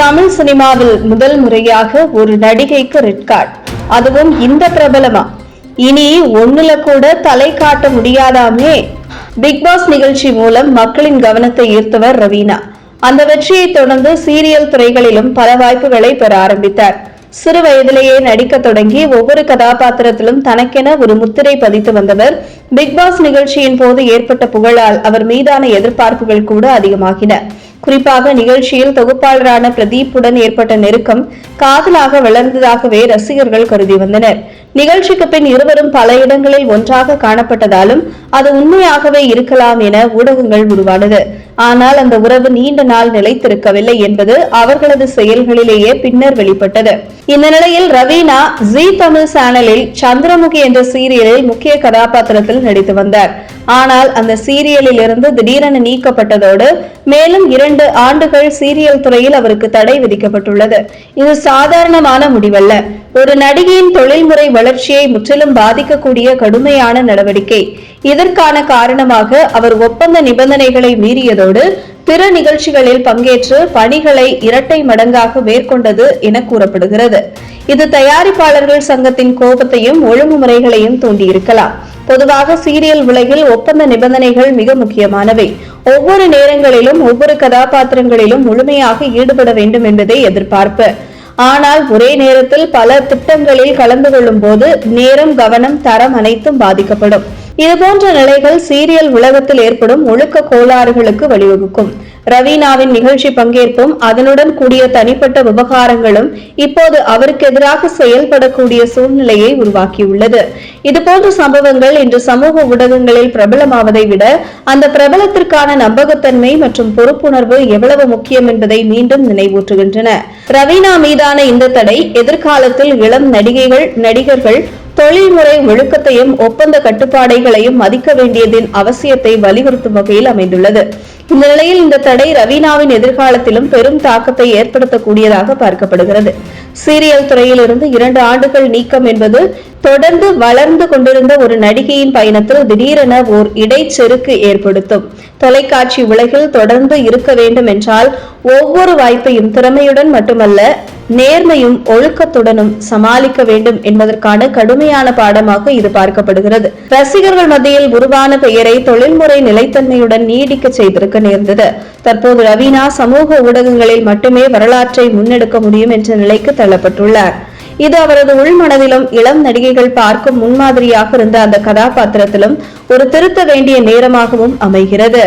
தமிழ் சினிமாவில் முதல் முறையாக ஒரு நடிகைக்கு ரெட் கார்டு அதுவும் இந்த பிரபலமா? இனி ஒண்ணுல கூட தலை காட்ட முடியாதாமே? பிக் பாஸ் நிகழ்ச்சி மூலம் மக்களின் கவனத்தை ஈர்த்தவர் ரவீனா. அந்த வெற்றியை தொடர்ந்து சீரியல் துறைகளிலும் பல வாய்ப்புகளை பெற ஆரம்பித்தார். சிறு வயதிலேயே நடிக்க தொடங்கி ஒவ்வொரு கதாபாத்திரத்திலும் தனக்கென ஒரு முத்திரை பதித்து வந்தவர் பிக் பாஸ் நிகழ்ச்சியின் போது ஏற்பட்ட புகழால் அவர் மீதான எதிர்பார்ப்புகள் கூட அதிகமாகின. குறிப்பாக நிகழ்ச்சியில் தொகுப்பாளரான பிரதீப்புடன் ஏற்பட்ட நெருக்கம் காதலாக வளர்ந்ததாகவே ரசிகர்கள் கருதி வந்தனர். நிகழ்ச்சிக்கு பின் இருவரும் பல இடங்களில் ஒன்றாக காணப்பட்டதாலும் அது உண்மையாகவே இருக்கலாம் என ஊடகங்கள் உருவானது. ஆனால் அந்த உறவு நீண்ட நாள் நிலைத்திருக்கவில்லை என்பது அவர்களது செயல்களிலேயே பின்னர் வெளிப்பட்டது. இந்த நிலையில் ரவீனா ஜி தமிழ் சேனலில் சந்திரமுகி என்ற சீரியலில் முக்கிய கதாபாத்திரத்தில் நடித்து வந்தார். ஆனால் அந்த சீரியலில் இருந்து திடீரென நீக்கப்பட்டதோடு மேலும் இரண்டு இரண்டு ஆண்டுகள் சீரியல் துறையில் அவருக்கு தடை விதிக்கப்பட்டுள்ளது. இது சாதாரணமான முடிவல்ல. ஒரு நடிகையின் தொழில்முறை வளர்ச்சியை முற்றிலும் பாதிக்கக்கூடிய கடுமையான நடவடிக்கை. இதற்கான காரணமாக அவர் ஒப்பந்த நிபந்தனைகளை மீறியதோடு பிற நிகழ்ச்சிகளில் பங்கேற்று பணிகளை இரட்டை மடங்காக மேற்கொண்டது என கூறப்படுகிறது. இது தயாரிப்பாளர்கள் சங்கத்தின் கோபத்தையும் ஒழுங்குமுறைகளையும் தூண்டியிருக்கலாம். பொதுவாக சீரியல் உலகில் ஒப்பந்த நிபந்தனைகள் மிக முக்கியமானவை. ஒவ்வொரு நேரங்களிலும் ஒவ்வொரு கதாபாத்திரங்களிலும் முழுமையாக ஈடுபட வேண்டும் என்பதே எதிர்பார்ப்பு. ஆனால் ஒரே நேரத்தில் பல திட்டங்களில் கலந்து கொள்ளும் போது நேரம் கவனம் தரம் அனைத்தும் பாதிக்கப்படும். இதுபோன்ற நிலைகள் சீரியல் உலகத்தில் ஏற்படும் ஒழுக்க கோளாறுகளுக்கு வழிவகுக்கும். ரவீனாவின் நிகழ்ச்சி பங்கேற்பும் அதனுடன் கூடிய தனிப்பட்ட விவகாரங்களும் இப்போது அவருக்கு எதிராக செயல்படக்கூடிய சூழ்நிலையை உருவாக்கியுள்ளது. இதுபோன்ற சம்பவங்கள் இன்று சமூக ஊடகங்களில் பிரபலமாவதை விட அந்த பிரபலத்திற்கான நம்பகத்தன்மை மற்றும் பொறுப்புணர்வு எவ்வளவு முக்கியம் என்பதை மீண்டும் நினைவூற்றுகின்றன ரவீனா மீதான இந்த தடை எதிர்காலத்தில் இளம் நடிகைகள் நடிகர்கள் தொழில்முறை ஒழுக்கத்தையும் ஒப்பந்த கட்டுப்பாடுகளையும் மதிக்க வேண்டியதின் அவசியத்தை வலியுறுத்தும் வகையில் அமைந்துள்ளது. இந்த நிலையில் இந்த தடை ரவீனாவின் எதிர்காலத்திலும் பெரும் தாக்கத்தை ஏற்படுத்தக்கூடியதாக பார்க்கப்படுகிறது. சீரியல் துறையிலிருந்து இரண்டு ஆண்டுகள் நீக்கம் என்பது தொடர்ந்து வளர்ந்து கொண்டிருந்த ஒரு நடிகையின் பயணத்தில் திடீரென ஓர் இடைச்செருக்கு ஏற்படுத்தும். தொலைக்காட்சி உலகில் தொடர்ந்து இருக்க வேண்டும் என்றால் ஒவ்வொரு வாய்ப்பையும் திறமையுடன் மட்டுமல்ல நேர்மையும் ஒழுக்கத்துடனும் சமாளிக்க வேண்டும் என்பதற்கான கடுமையான பாடமாக இது பார்க்கப்படுகிறது. ரசிகர்கள் மத்தியில் உருவான பெயரை தொழில்முறை நிலைத்தன்மையுடன் நீடிக்க செய்திருக்க நேர்ந்தது. தற்போது ரவீனா சமூக ஊடகங்களில் மட்டுமே வரலாற்றை முன்னெடுக்க முடியும் என்ற நிலைக்கு தள்ளப்பட்டுள்ளார். இது அவரது உள்மனதிலும் இளம் நடிகைகள் பார்க்கும் முன்மாதிரியாக இருந்த அந்த கதாபாத்திரத்திலும் ஒரு திருத்த வேண்டிய நேரமாகவும் அமைகிறது.